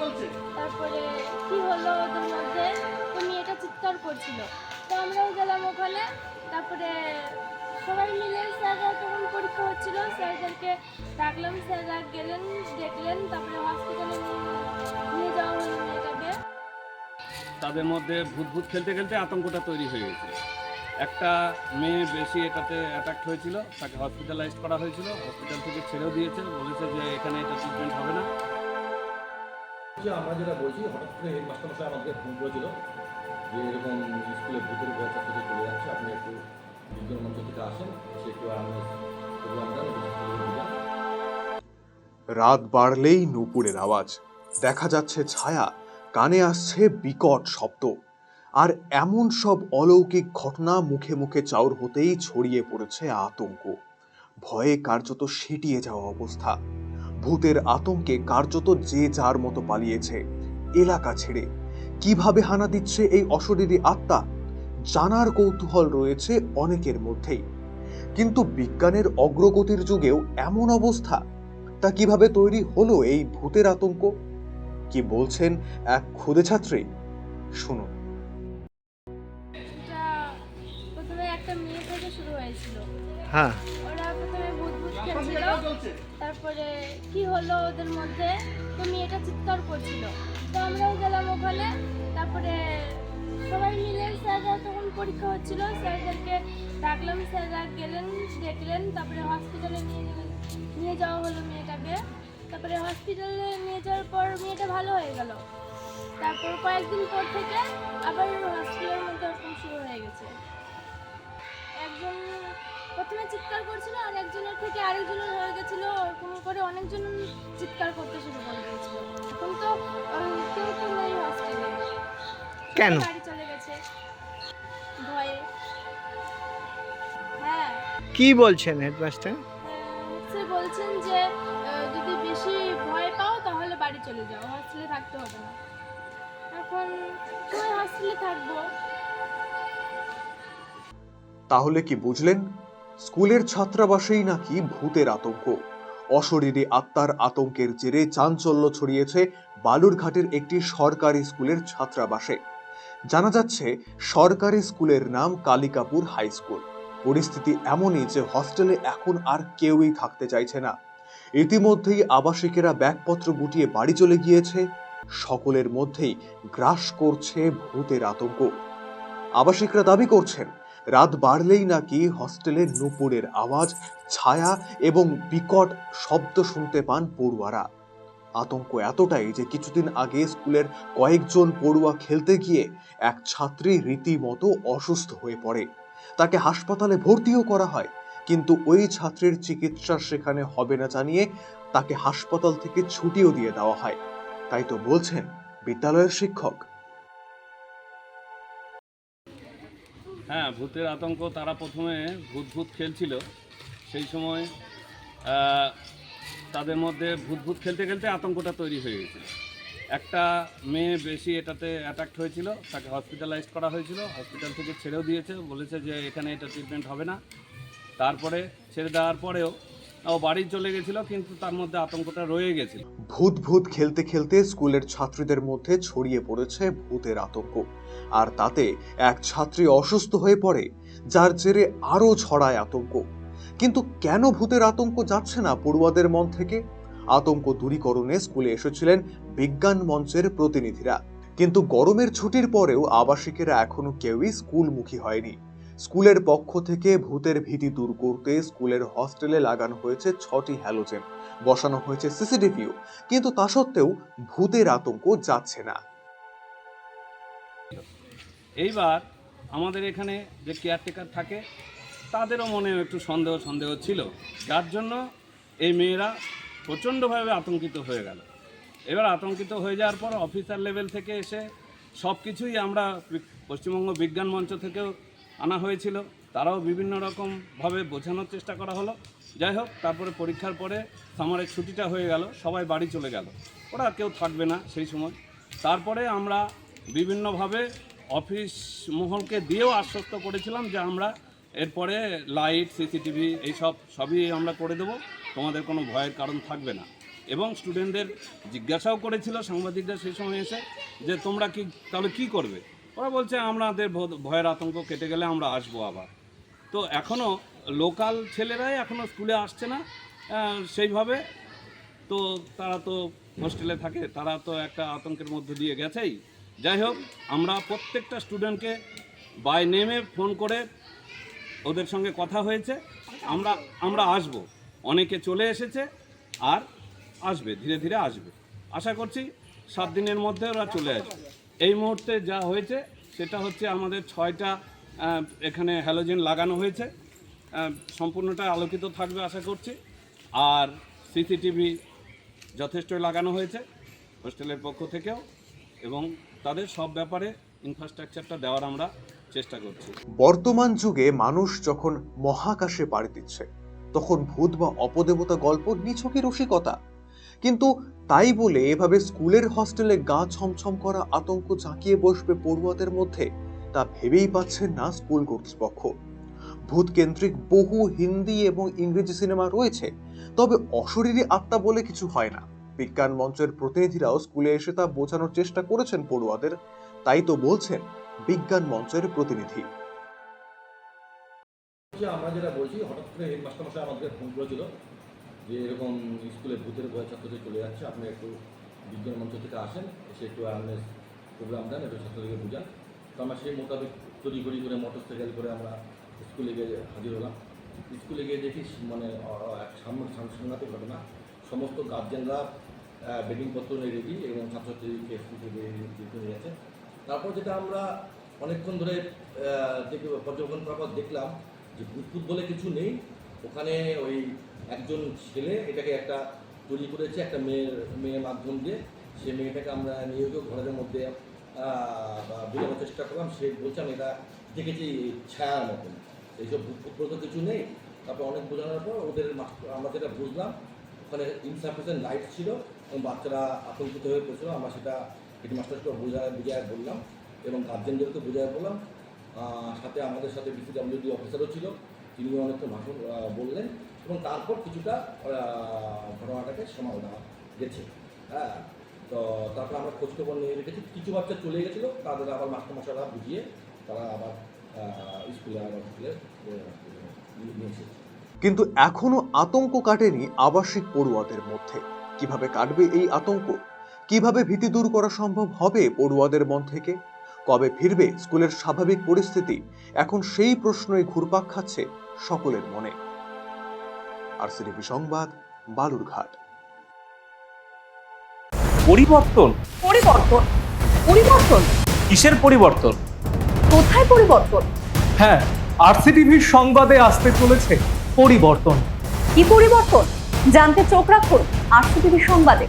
করছিল তারপরে কি হলো ওদের মধ্যে তো মেয়েটা চিৎকার করছিল। তো আমরাও গেলাম ওখানে, তারপরে সবাই মিলে স্যাররা তখন পরীক্ষা হচ্ছিল স্যারদেরকে ডাকলাম স্যাররা গেলেন, দেখলেন, তারপরে হসপিটালে নিয়ে যাওয়া হলো মেয়েটাকে। তাদের মধ্যে ভূত ভূত খেলতে খেলতে আতঙ্কটা তৈরি হয়ে গেছে। একটা মেয়ে বেশি এটাতে অ্যাটাক হয়েছিল, তাকে হসপিটালাইজ করা হয়েছিল হসপিটাল থেকে ছেড়েও দিয়েছে, বলেছে যে এখানে এটা ট্রিটমেন্ট হবে না। যে আমরা যেটা বলছি, হঠাৎ করে হেডমাস্টার মশাই আমাদের ফোন করেছিল যে এরকম স্কুলে ভূতের ভয় ছাত্রদের চলে যাচ্ছে, আপনি একটু বিজ্ঞান মঞ্চ থেকে আসেন, সে একটু। রাত বাড়লেই নুপুরের আওয়াজ। দেখা যাচ্ছে ছায়া, কানে আসছে বিকট শব্দ। আর এমন সব অলৌকিক ঘটনা মুখে মুখে চাউর হতেই ছড়িয়ে পড়েছে আতঙ্ক। ভয়ে কার্যত সেটিয়ে যাওয়া অবস্থা। ভূতের আতঙ্কে কার্যত যে যার মতো পালিয়েছে এলাকা ছেড়ে। কীভাবে হানা দিচ্ছে এই অশরীরী আত্মা? জানার কৌতূহল রয়েছে অনেকের মধ্যেই। কিন্তু বিজ্ঞানের অগ্রগতির যুগেও এমন অবস্থা। তা কীভাবে তৈরি হলো এই ভূতের আতঙ্ক? কি বলছেন এক ক্ষুদে ছাত্রী? শুনুন। প্রথমে একটা মেয়ে থেকে শুরু হয়েছিল। হ্যাঁ। তারপরে কি হলো ওদের মধ্যে? তো মেয়েটা চিৎকার করছিল। তো আমরাও গেলাম ওখানে। তারপরে সবাই মিলে স্যাররা তখন পরীক্ষা হচ্ছিল। স্যারদেরকে ডাকলাম, স্যাররা গেলেন, দেখলেন। তারপরে হসপিটালে নিয়ে গেলেন। নিয়ে যাওয়া হলো মেয়েটাকে। তারপরে হসপিটালে নিয়ে যাওয়ার পর মেয়েটা ভালো হয়ে গেল। তারপর কয়েকদিন পর থেকে আবার হসপিটালের মধ্যে শুরু হয়ে গেছে। একজন প্রথমে চিৎকার করছিল আর একজনের থেকে আরেকজনের হয়ে গেছিল ওরকম করে অনেকজন চিৎকার করতে শুরু করে দিয়েছিল। এখন তো কেউ তো নেই হস্টেলে কেন? বাড়ি চলে গেছে। ভয়ে। হ্যাঁ। কি বলছেন হেডমাস্টার? সে বলছেন যে যদি বেশি ভয় পাও তাহলে বাড়ি চলে যাও হস্টেলে থাকতে হবে না। এখন সবাই হস্টেলে থাকব? তাহলে কি বুঝলেন? স্কুলের ছাত্রাবাসেই নাকি ভূতের আতঙ্ক। অশরীরী আত্মার আতঙ্কের জেরে চাঞ্চল্য ছড়িয়েছে বালুরঘাটের একটি সরকারি স্কুলের ছাত্রাবাসে। জানা যাচ্ছে, সরকারি স্কুলের নাম কালিকাপুর হাই স্কুল। পরিস্থিতি এমনই যে হস্টেলে এখন আর কেউই থাকতে চাইছে না। ইতিমধ্যেই আবাসিকেরা ব্যাগপত্র গুটিয়ে বাড়ি চলে গিয়েছে। সকলের মধ্যেই গ্রাস করছে ভূতের আতঙ্ক। আবাসিকরা দাবি করছেন রাত বাড়লেই নাকি হস্টেলের নুপুরের আওয়াজ, ছায়া এবং বিকট শব্দ শুনতে পান পড়ুয়ারা। আতঙ্ক এতটাই যে কিছুদিন আগে স্কুলের কয়েকজন পড়ুয়া খেলতে গিয়ে এক ছাত্রী রীতিমতো অসুস্থ হয়ে পড়ে। তাকে হাসপাতালে ভর্তিও করা হয়, কিন্তু ওই ছাত্রীর চিকিৎসা সেখানে হবে না জানিয়ে তাকে হাসপাতাল থেকে ছুটিও দিয়ে দেওয়া হয়। তাই তো বলছেন বিদ্যালয়ের শিক্ষক। হ্যাঁ ভূতের আতঙ্ক তারা প্রথমে ভূত ভূত খেলছিল। সেই সময় তাদের মধ্যে ভূত ভূত খেলতে খেলতে আতঙ্কটা তৈরি হয়ে গেছিল। একটা মেয়ে বেশি এটাতে অ্যাট্যাক্ট হয়েছিল, তাকে হসপিটালাইজ করা হয়েছিল হসপিটাল থেকে ছেড়েও দিয়েছে, বলেছে যে এখানে এটা ট্রিটমেন্ট হবে না। তারপরে ছেড়ে দেওয়ার পরেও ও বাড়ি চলে গেছিল, কিন্তু তার মধ্যে আতঙ্কটা রয়ে গেছিল। ভূত ভূত খেলতে খেলতে স্কুলের ছাত্রীদের মধ্যে ছড়িয়ে পড়েছে ভূতের আতঙ্ক। আর তাতে এক ছাত্রী অসুস্থ হয়ে পড়ে, যার জেরে আরও ছড়ায় আতঙ্ক। কিন্তু কেন ভূতের আতঙ্ক যাচ্ছে না পড়ুয়াদের মন থেকে? আতঙ্ক দূরীকরণে স্কুলে এসেছিলেন বিজ্ঞান মঞ্চের প্রতিনিধিরা। কিন্তু গরমের ছুটির পরেও আবাসিকেরা এখনও কেউই স্কুলমুখী হয়নি। স্কুলের পক্ষ থেকে ভূতের ভীতি দূর করতে স্কুলের হস্টেলে লাগানো হয়েছে ছটি হ্যালোজেন, বসানো হয়েছে সিসিটিভিও। কিন্তু তা সত্ত্বেও ভূতের আতঙ্ক যাচ্ছে না। এইবার আমাদের এখানে যে কেয়ারটেকার থাকে, তাদেরও মনে একটু সন্দেহ সন্দেহ ছিল। যার জন্য এই মেয়েরা প্রচণ্ডভাবে আতঙ্কিত হয়ে গেল। এবার আতঙ্কিত হয়ে যাওয়ার পর অফিসার লেভেল থেকে এসে সব কিছুই আমরা পশ্চিমবঙ্গ বিজ্ঞান মঞ্চ থেকেও আনা হয়েছিল। তারাও বিভিন্ন রকমভাবে বোঝানোর চেষ্টা করা হলো। যাই হোক, তারপরে পরীক্ষার পরে সামারের ছুটিটা হয়ে গেল, সবাই বাড়ি চলে গেল। ওরা কেউ থাকবে না সেই সময়। তারপরে আমরা বিভিন্নভাবে অফিস মহলকে দিয়েও আশ্বস্ত করেছিলাম যে আমরা এরপরে লাইট সিসিটিভি এইসব সবই আমরা করে দেবো। তোমাদের কোনো ভয়ের কারণ থাকবে না। এবং স্টুডেন্টদের জিজ্ঞাসাও করেছিল সাংবাদিকরা সেই সময় এসে যে তোমরা কি, তাহলে কি করবে? ওরা বলছে আমাদের ভয়ের আতঙ্ক কেটে গেলে আমরা আসব আবার। তো এখনও লোকাল ছেলেরাই এখনও স্কুলে আসছে না সেইভাবে। তো তারা তো হোস্টেলে থাকে, তারা তো একটা আতঙ্কের মধ্যে দিয়ে গেছেই। যাই হোক, আমরা প্রত্যেকটা স্টুডেন্টকে বাই নেমে ফোন করে ওদের সঙ্গে কথা হয়েছে। আমরা আমরা আসব। অনেকে চলে এসেছে আর আসবে, ধীরে ধীরে আসবে। আশা করছি সাত দিনের মধ্যে ওরা চলে আসবে। এই মুহূর্তে যা হয়েছে, সেটা হচ্ছে আমাদের ছয়টা এখানে হ্যালোজেন লাগানো হয়েছে। সম্পূর্ণটা আলোকিত থাকবে আশা করছি। আর সিসিটিভি যথেষ্ট লাগানো হয়েছে হোস্টেলের পক্ষ থেকেও এবং তাদের সব ব্যাপারে ইনফ্রাস্ট্রাকচারটা দেওয়ার আমরা চেষ্টা করছি। বর্তমান যুগে মানুষ যখন মহাকাশে পাড়ি দিচ্ছে, তখন ভূত বা অপদেবতা গল্প নিছকই রসিকতা। কিন্তু তাই বলে এভাবে স্কুলের হস্টেলে গা ছমছম করা আতঙ্ক জাঁকিয়ে বসবে পড়ুয়াদের মধ্যে, তা ভেবেই পাচ্ছেন না স্কুল কর্তৃপক্ষ। ভূত কেন্দ্রিক বহু হিন্দি এবং ইংরেজি সিনেমা রয়েছে, তবে অশরীরী আত্মা বলে কিছু হয় না। বিজ্ঞান মঞ্চের প্রতিনিধিরাও স্কুলে এসে তা বোঝানোর চেষ্টা করেছেন পড়ুয়াদের, তাই তো বলছেন বিজ্ঞান মঞ্চের প্রতিনিধি। আমরা যেটা বলছি, হঠাৎ করে হেডমাস্টার মশাই আমাদের ফোন করেছিল যে এরকম স্কুলে ভূতের ভয় ছাত্রদের চলে যাচ্ছে আপনি একটু বিজ্ঞান মঞ্চ থেকে আসেন, এসে একটু অ্যাওয়ারনেস প্রোগ্রাম দেন, একটু ছাত্রদেরকে বুঝান। তো আমরা সেই মোতাবেক তৈরি করি করে মোটর সাইকেল করে আমরা স্কুলে গিয়ে হাজির হলাম। স্কুলে গিয়ে দেখি মানে সাংঘাতিক ঘটনা। সমস্ত গার্জেনরা বেডিংপত্র নিয়ে রেডি এবং ছাত্রছাত্রীকে স্কুল নিয়ে গেছে। তারপর যেটা আমরা অনেকক্ষণ ধরে পর্যবেক্ষণ করার পর দেখলাম যে ভূতভূত বলে কিছু নেই। ওখানে ওই একজন ছেলে এটাকে একটা তৈরি করেছে, একটা মেয়ের মেয়ের মাধ্যম দিয়ে। সে মেয়েটাকে আমরা নিয়ে গিয়ে ঘরের মধ্যে বোঝানোর চেষ্টা করলাম। সে বলছে, আমি এটা দেখেছি ছায়ার মতন। এইসব বলতে কিছু নেই। তারপর অনেক বোঝানোর পর ওদের আমরা যেটা বুঝলাম, ওখানে ইনসাফিসিয়েন্ট লাইট ছিল এবং বাচ্চারা আতঙ্কিত হয়ে পড়ছিল। আমরা সেটা হেডমাস্টারকে বোঝায়, বুঝায় বললাম এবং গার্জেনদেরকে বোঝায় বললাম। সাথে আমাদের সাথে বিসিডাব্লিউডি অফিসারও ছিল। তিনিও অনেকটা ভাষণ বললেন। এবং তারপর কিছুটা ঘটনাটাকে সমাল দেওয়া গেছে। হ্যাঁ তো তারপর আমরা খোঁজখবর নিয়ে রেখেছি। কিছু বাচ্চা চলে গেছিল, তাদের আবার মাস্টারমশাইরা বুঝিয়ে তারা আবার স্কুলে আবার স্কুলে নিয়ে কিন্তু এখনও আতঙ্ক কাটেনি আবাসিক পড়ুয়াদের মধ্যে। কীভাবে কাটবে এই আতঙ্ক? কীভাবে ভীতি দূর করা সম্ভব হবে পড়ুয়াদের মন থেকে? কবে ফিরবে স্কুলের স্বাভাবিক পরিস্থিতি? এখন সেই প্রশ্নই ঘুরপাক খাচ্ছে সকলের মনে। আর সিটিভি সংবাদ বালুরঘাট। পরিবর্তন। পরিবর্তন। পরিবর্তন। কিসের পরিবর্তন? কোথায় পরিবর্তন? হ্যাঁ আরসিটিভির সংবাদে আসতে চলেছে পরিবর্তন। কি পরিবর্তন? জানতে চোখ রাখুন আরসিটিভি সংবাদে।